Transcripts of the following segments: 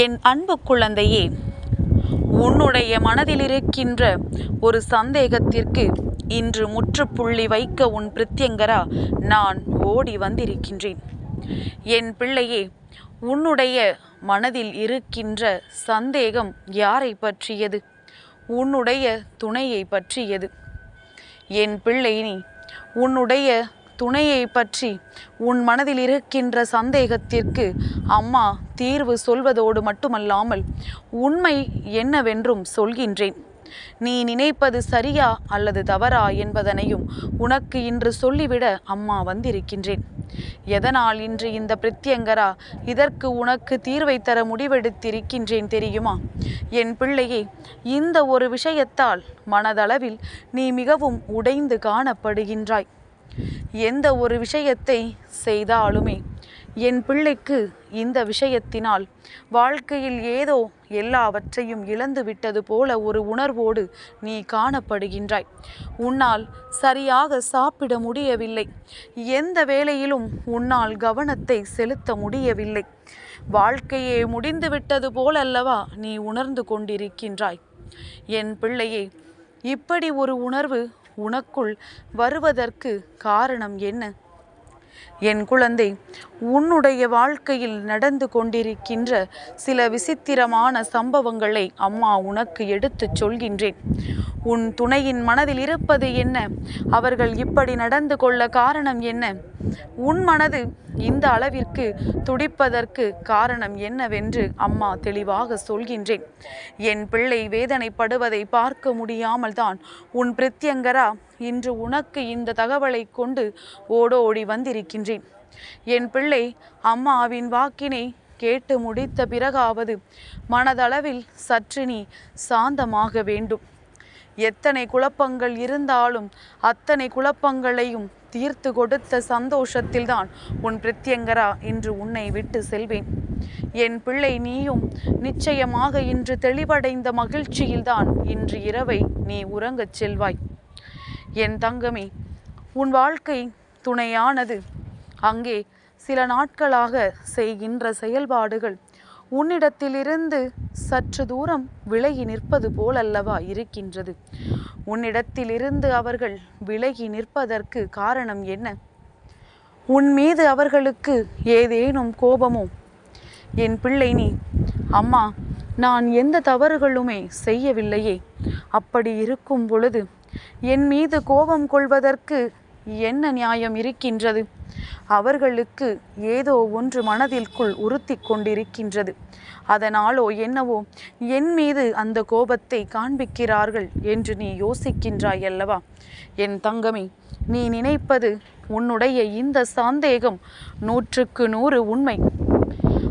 என் அன்பு குழந்தையே உன்னுடைய மனதில் இருக்கின்ற ஒரு சந்தேகத்திற்கு இன்று முற்றுப்புள்ளி வைக்க உன் பிரித்யங்கரா நான் ஓடி வந்திருக்கின்றேன். என் பிள்ளையே உன்னுடைய மனதில் இருக்கின்ற சந்தேகம் யாரை பற்றியது? உன்னுடைய துணையை பற்றியது. என் பிள்ளை நீ உன்னுடைய துணையை பற்றி உன் மனதில் இருக்கின்ற சந்தேகத்திற்கு அம்மா தீர்வு சொல்வதோடு மட்டுமல்லாமல் உண்மை என்னவென்றும் சொல்கின்றேன். நீ நினைப்பது சரியா அல்லது தவறா என்பதனையும் உனக்கு இன்று சொல்லிவிட அம்மா வந்திருக்கின்றேன். எதனால் இன்று இந்த பிரத்யங்கரா? இதற்கு உனக்கு தீர்வை தர முடிவெடுத்திருக்கின்றேன் தெரியுமா? என் பிள்ளையே இந்த ஒரு விஷயத்தால் மனதளவில் நீ மிகவும் உடைந்து காணப்படுகின்றாய். எந்த ஒரு விஷயத்தை செய்தாலுமே என் பிள்ளைக்கு இந்த விஷயத்தினால் வாழ்க்கையில் ஏதோ எல்லாவற்றையும் இழந்து விட்டது போல ஒரு உணர்வோடு நீ காணப்படுகின்றாய். உன்னால் சரியாக சாப்பிட முடியவில்லை. எந்த வேளையிலும் உன்னால் கவனத்தை செலுத்த முடியவில்லை. வாழ்க்கையே முடிந்து விட்டது போலல்லவா நீ உணர்ந்து கொண்டிருக்கின்றாய். என் பிள்ளையே இப்படி ஒரு உணர்வு உனக்குள் வருவதற்கு காரணம் என்ன? என் குழந்தை உன்னுடைய வாழ்க்கையில் நடந்து கொண்டிருக்கின்ற சில விசித்திரமான சம்பவங்களை அம்மா உனக்கு எடுத்துச் சொல்கின்றேன். உன் துணையின் மனதில் இருப்பது என்ன? அவர்கள் இப்படி நடந்து கொள்ள காரணம் என்ன? உன் மனது இந்த அளவிற்கு துடிப்பதற்கு காரணம் என்னவென்று அம்மா தெளிவாக சொல்கின்றேன். என் பிள்ளை வேதனைப்படுவதை பார்க்க முடியாமல் தான் உன் பிரத்யங்கரா இன்று உனக்கு இந்த தகவலை கொண்டு ஓடோடி வந்திருக்கின்றேன். என் பிள்ளை அம்மாவின் வாக்கினை கேட்டு முடித்த பிறகாவது மனதளவில் சற்று நீ சாந்தமாக வேண்டும். எத்தனை குழப்பங்கள் இருந்தாலும் அத்தனை குழப்பங்களையும் தீர்த்து கொடுத்த சந்தோஷத்தில்தான் உன் பிரத்யங்கரா இன்று உன்னை விட்டு செல்வேன். என் பிள்ளை நீயும் நிச்சயமாக இன்று தெளிவடைந்த மகிழ்ச்சியில்தான் இன்று இரவை நீ உறங்கச் செல்வாய். என் தங்கமே உன் வாழ்க்கை துணையானது. அங்கே சில நாட்களாக செய்கின்ற செயல்பாடுகள் உன்னிடத்திலிருந்து சற்று தூரம் விலகி நிற்பது போலல்லவா இருக்கின்றது? உன்னிடத்திலிருந்து அவர்கள் விலகி நிற்பதற்கு காரணம் என்ன? உன் மீது அவர்களுக்கு ஏதேனும் கோபமோ? என் பிள்ளை நீ அம்மா நான் எந்த தவறுகளுமே செய்யவில்லையே. அப்படி இருக்கும் பொழுது என் மீது கோபம் கொள்வதற்கு என்ன நியாயம் இருக்கின்றது? அவர்களுக்கு ஏதோ ஒன்று மனதிற்குள் உறுத்தி கொண்டிருக்கின்றது. அதனாலோ என்னவோ என் மீது அந்த கோபத்தை காண்பிக்கிறார்கள் என்று நீ யோசிக்கின்றாய் அல்லவா? என் தங்கமே நீ நினைப்பது உன்னுடைய இந்த சந்தேகம் நூற்றுக்கு நூறு உண்மை.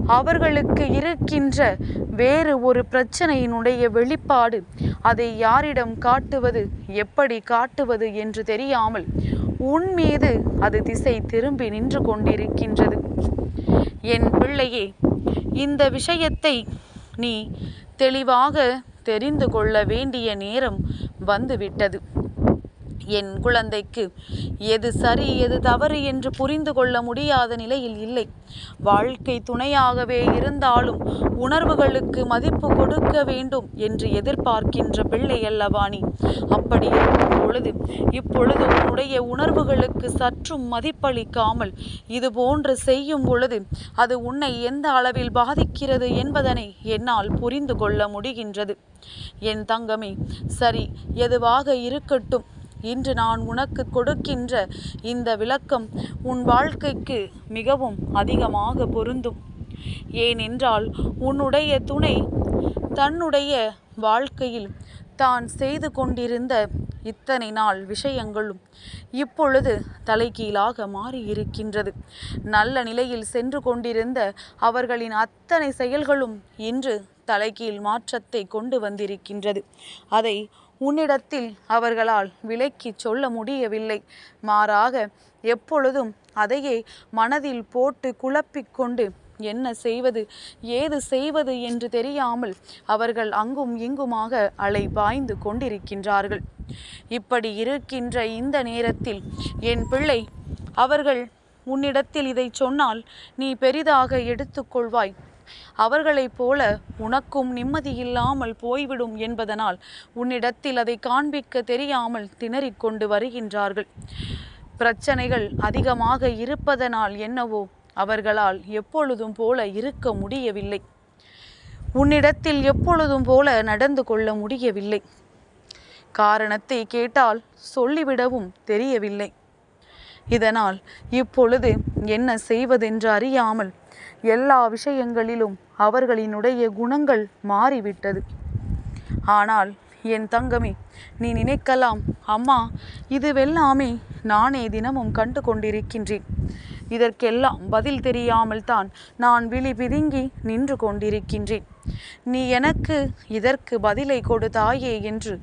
அவர்களுக்கு இருக்கின்ற வேறு ஒரு பிரச்சனையினுடைய வெளிப்பாடு அதை யாரிடம் காட்டுவது எப்படி காட்டுவது என்று தெரியாமல் உன் மீது அது திசை திரும்பி நின்று கொண்டிருக்கின்றது. என் பிள்ளையே இந்த விஷயத்தை நீ தெளிவாக தெரிந்து கொள்ள வேண்டிய நேரம் வந்துவிட்டது. என் குழந்தைக்கு எது சரி எது தவறு என்று புரிந்து கொள்ள முடியாத நிலையில் இல்லை. வாழ்க்கை துணையாகவே இருந்தாலும் உணர்வுகளுக்கு மதிப்பு கொடுக்க வேண்டும் என்று எதிர்பார்க்கின்ற பிள்ளை அல்லவா நீ? அப்படி இருக்கும் பொழுது இப்பொழுது உன்னுடைய உணர்வுகளுக்கு சற்றும் மதிப்பளிக்காமல் இது போன்று செய்யும் பொழுது அது உன்னை எந்த அளவில் பாதிக்கிறது என்பதனை என்னால் புரிந்து கொள்ள முடிகின்றது. என் தங்கமே சரி எதுவாக இருக்கட்டும். இன்று நான் உனக்கு கொடுக்கின்ற இந்த விளக்கம் உன் வாழ்க்கைக்கு மிகவும் அதிகமாக பொருந்தும். ஏனென்றால் உன்னுடைய துணை தன்னுடைய வாழ்க்கையில் தான் செய்து கொண்டிருந்த இத்தனை நாள் விஷயங்களும் இப்பொழுது தலைகீழாக மாறியிருக்கின்றது. நல்ல நிலையில் சென்று கொண்டிருந்த அவர்களின் அத்தனை செயல்களும் இன்று தலைகீழ் மாற்றத்தை கொண்டு வந்திருக்கின்றது. அதை உன்னிடத்தில் அவர்களால் விலக்கி சொல்ல முடியவில்லை. மாறாக எப்பொழுதும் அதையே மனதில் போட்டு குழப்பிக்கொண்டு என்ன செய்வது ஏது செய்வது என்று தெரியாமல் அவர்கள் அங்கும் இங்குமாக அலை பாய்ந்து கொண்டிருக்கின்றார்கள். இப்படி இருக்கின்ற இந்த நேரத்தில் என் பிள்ளை அவர்கள் உன்னிடத்தில் இதை சொன்னால் நீ பெரிதாக எடுத்துக்கொள்வாய் அவர்களைப் போல உனக்கும் நிம்மதியில்லாமல் போய்விடும் என்பதனால் உன்னிடத்தில் அதை காண்பிக்க தெரியாமல் திணறிக் கொண்டு வருகின்றார்கள். பிரச்சனைகள் அதிகமாக இருப்பதனால் என்னவோ அவர்களால் எப்பொழுதும் போல இருக்க முடியவில்லை. உன்னிடத்தில் எப்பொழுதும் போல நடந்து கொள்ள முடியவில்லை. காரணத்தை கேட்டால் சொல்லிவிடவும் தெரியவில்லை. இதனால் இப்பொழுது என்ன செய்வதென்று அறியாமல் எல்லா விஷயங்களிலும் அவர்களினுடைய குணங்கள் மாறிவிட்டது. ஆனால் என் தங்கமே நீ நினைக்கலாம் அம்மா இதுவெல்லாமே நானே தினமும் கண்டு கொண்டிருக்கின்றேன் இதற்கெல்லாம் பதில் தெரியாமல் தான் நான் விழி பிதுங்கி நின்று கொண்டிருக்கின்றேன். நீ எனக்கு இதற்கு பதிலை கொடு தாயே என்று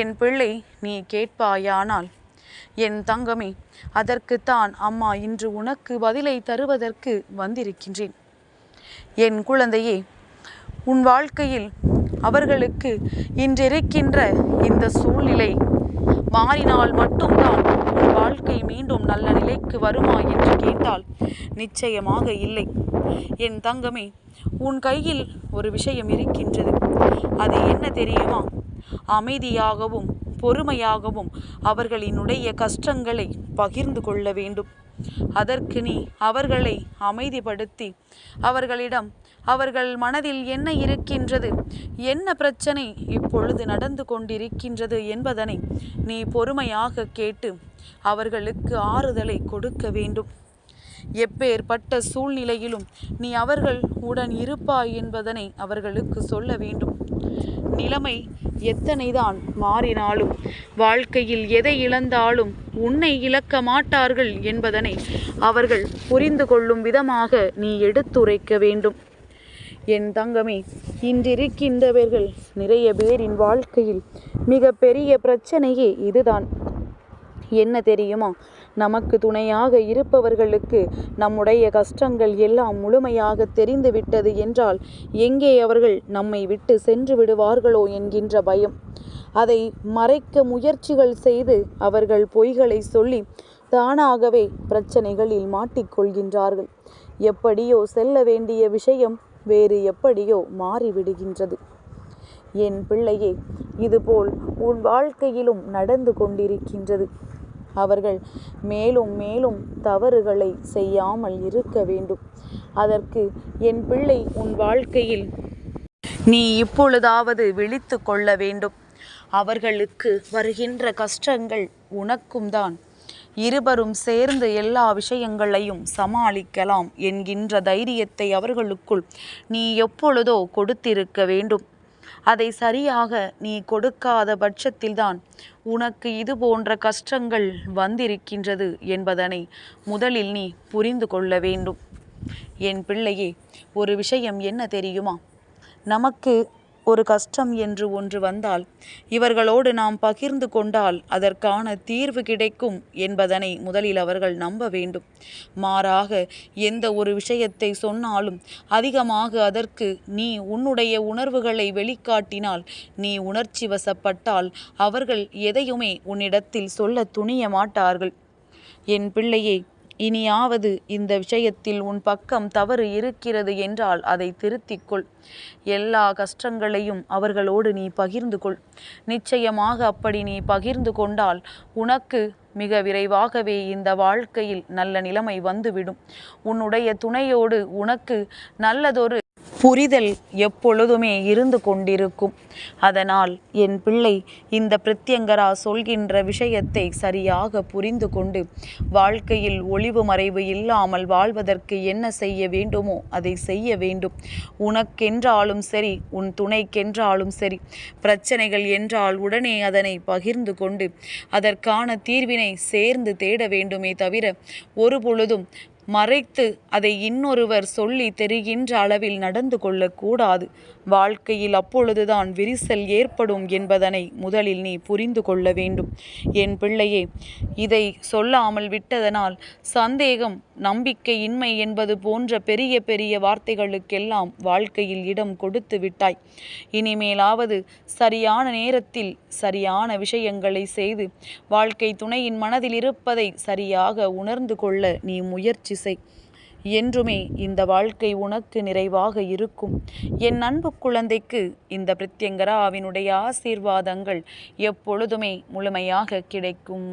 என் பிள்ளை நீ கேட்பாயானால் என் தங்கமே அதற்குத்தான் அம்மா இன்று உனக்கு பதிலை தருவதற்கு வந்திருக்கின்றேன். என் குழந்தையே உன் வாழ்க்கையில் அவர்களுக்கு இன்றிருக்கின்ற இந்த சூழ்நிலை மாறினால் மட்டும்தான் உன் வாழ்க்கை மீண்டும் நல்ல நிலைக்கு வருமா என்று கேட்டால் நிச்சயமாக இல்லை. என் தங்கமே உன் கையில் ஒரு விஷயம் இருக்கின்றது. அது என்ன தெரியுமா? அமைதியாகவும் பொறுமையாகவும் அவர்களினுடைய கஷ்டங்களை பகிர்ந்து கொள்ள வேண்டும். அதற்கு நீ அவர்களை அமைதிப்படுத்தி அவர்களிடம் அவர்கள் மனதில் என்ன இருக்கின்றது என்ன பிரச்சனை இப்பொழுது நடந்து கொண்டிருக்கின்றது என்பதனை நீ பொறுமையாக கேட்டு அவர்களுக்கு ஆறுதலை கொடுக்க வேண்டும். எப்பேற்பட்ட சூழ்நிலையிலும் நீ அவர்கள் உடன் இருப்பாய் என்பதனை அவர்களுக்கு சொல்ல வேண்டும். நிலைமை எத்தனைதான் மாறினாலும் வாழ்க்கையில் எதை இழந்தாலும் உன்னை இழக்க மாட்டார்கள் என்பதனை அவர்கள் புரிந்து கொள்ளும் விதமாக நீ எடுத்துரைக்க வேண்டும். என் தங்கமே இன்றிருக்கின்றவர்கள் நிறைய பேரின் வாழ்க்கையில் மிக பெரிய பிரச்சனையே இதுதான். என்ன தெரியுமா? நமக்கு துணையாக இருப்பவர்களுக்கு நம்முடைய கஷ்டங்கள் எல்லாம் முழுமையாக தெரிந்துவிட்டது என்றால் எங்கே அவர்கள் நம்மை விட்டு சென்று விடுவார்களோ என்கின்ற பயம். அதை மறைக்க முயற்சிகள் செய்து அவர்கள் பொய்களை சொல்லி தானாகவே பிரச்சனைகளில் மாட்டிக்கொள்கின்றார்கள் எப்படியோ செல்ல வேண்டிய விஷயம் வேறு எப்படியோ மாறிவிடுகின்றது. என் பிள்ளையே இதுபோல் உன் வாழ்க்கையிலும் நடந்து கொண்டிருக்கின்றது. அவர்கள் மேலும் மேலும் தவறுகளை செய்யாமல் இருக்க வேண்டும். அதற்கு என் பிள்ளை உன் வாழ்க்கையில் நீ இப்பொழுதாவது விழித்து கொள்ள வேண்டும். அவர்களுக்கு வருகின்ற கஷ்டங்கள் உனக்கும் தான். இருவரும் சேர்ந்து எல்லா விஷயங்களையும் சமாளிக்கலாம் என்கின்ற தைரியத்தை அவர்களுக்குள் நீ எப்பொழுதோ கொடுத்திருக்க வேண்டும். அதை சரியாக நீ கொடுக்காத பட்சத்தில்தான் உனக்கு இது போன்ற கஷ்டங்கள் வந்திருக்கின்றது என்பதனை முதலில் நீ புரிந்து கொள்ள வேண்டும். என் பிள்ளையே ஒரு விஷயம் என்ன தெரியுமா? நமக்கு ஒரு கஷ்டம் என்று ஒன்று வந்தால் இவர்களோடு நாம் பகிர்ந்து கொண்டால் அதற்கான தீர்வு கிடைக்கும் என்பதனை முதலில் அவர்கள் நம்ப வேண்டும். மாறாக எந்த ஒரு விஷயத்தை சொன்னாலும் அதிகமாக அதற்கு நீ உன்னுடைய உணர்வுகளை வெளிக்காட்டினால் நீ உணர்ச்சி வசப்பட்டால் அவர்கள் எதையுமே உன்னிடத்தில் சொல்ல துணிய மாட்டார்கள். என் பிள்ளையே இனியாவது இந்த விஷயத்தில் உன் பக்கம் தவறு இருக்கிறது என்றால் அதை திருத்திக்கொள். எல்லா கஷ்டங்களையும் அவர்களோடு நீ பகிர்ந்து கொள். நிச்சயமாக அப்படி நீ பகிர்ந்து கொண்டால் உனக்கு மிக விரைவாகவே இந்த வாழ்க்கையில் நல்ல நிலைமை வந்துவிடும். உன்னுடைய துணையோடு உனக்கு நல்லதொரு புரிதல் எப்பொழுதுமே இருந்து கொண்டிருக்கும். அதனால் என் பிள்ளை இந்த பிரத்யங்கரா சொல்கின்ற விஷயத்தை சரியாக புரிந்து கொண்டு வாழ்க்கையில் ஒளிவு மறைவு இல்லாமல் வாழ்வதற்கு என்ன செய்ய வேண்டுமோ அதை செய்ய வேண்டும். உனக்கென்றாலும் சரி உன் துணைக்கென்றாலும் சரி பிரச்சனைகள் என்றால் உடனே அதனை பகிர்ந்து கொண்டு அதற்கான தீர்வினை சேர்ந்து தேட வேண்டுமே தவிர ஒரு பொழுதும் மறைத்து அதை இன்னொருவர் சொல்லி தெரிகின்ற அளவில் நடந்து கொள்ளக்கூடாது. வாழ்க்கையில் அப்பொழுதுதான் விரிசல் ஏற்படும் என்பதனை முதலில் நீ புரிந்து கொள்ள வேண்டும். என் பிள்ளையே இதை சொல்லாமல் விட்டதனால் சந்தேகம் நம்பிக்கையின்மை என்பது போன்ற பெரிய பெரிய வார்த்தைகளுக்கெல்லாம் வாழ்க்கையில் இடம் கொடுத்து விட்டாய். இனிமேலாவது சரியான நேரத்தில் சரியான விஷயங்களை செய்து வாழ்க்கை துணையின் மனதில் இருப்பதை சரியாக உணர்ந்து கொள்ள நீ முயற்சி செய். என்றுமே இந்த வாழ்க்கை உனக்கு நிறைவாக இருக்கும். என் அன்பு குழந்தைக்கு இந்த பிரித்யங்கராவினுடைய ஆசீர்வாதங்கள் எப்பொழுதுமே முழுமையாக கிடைக்கும்.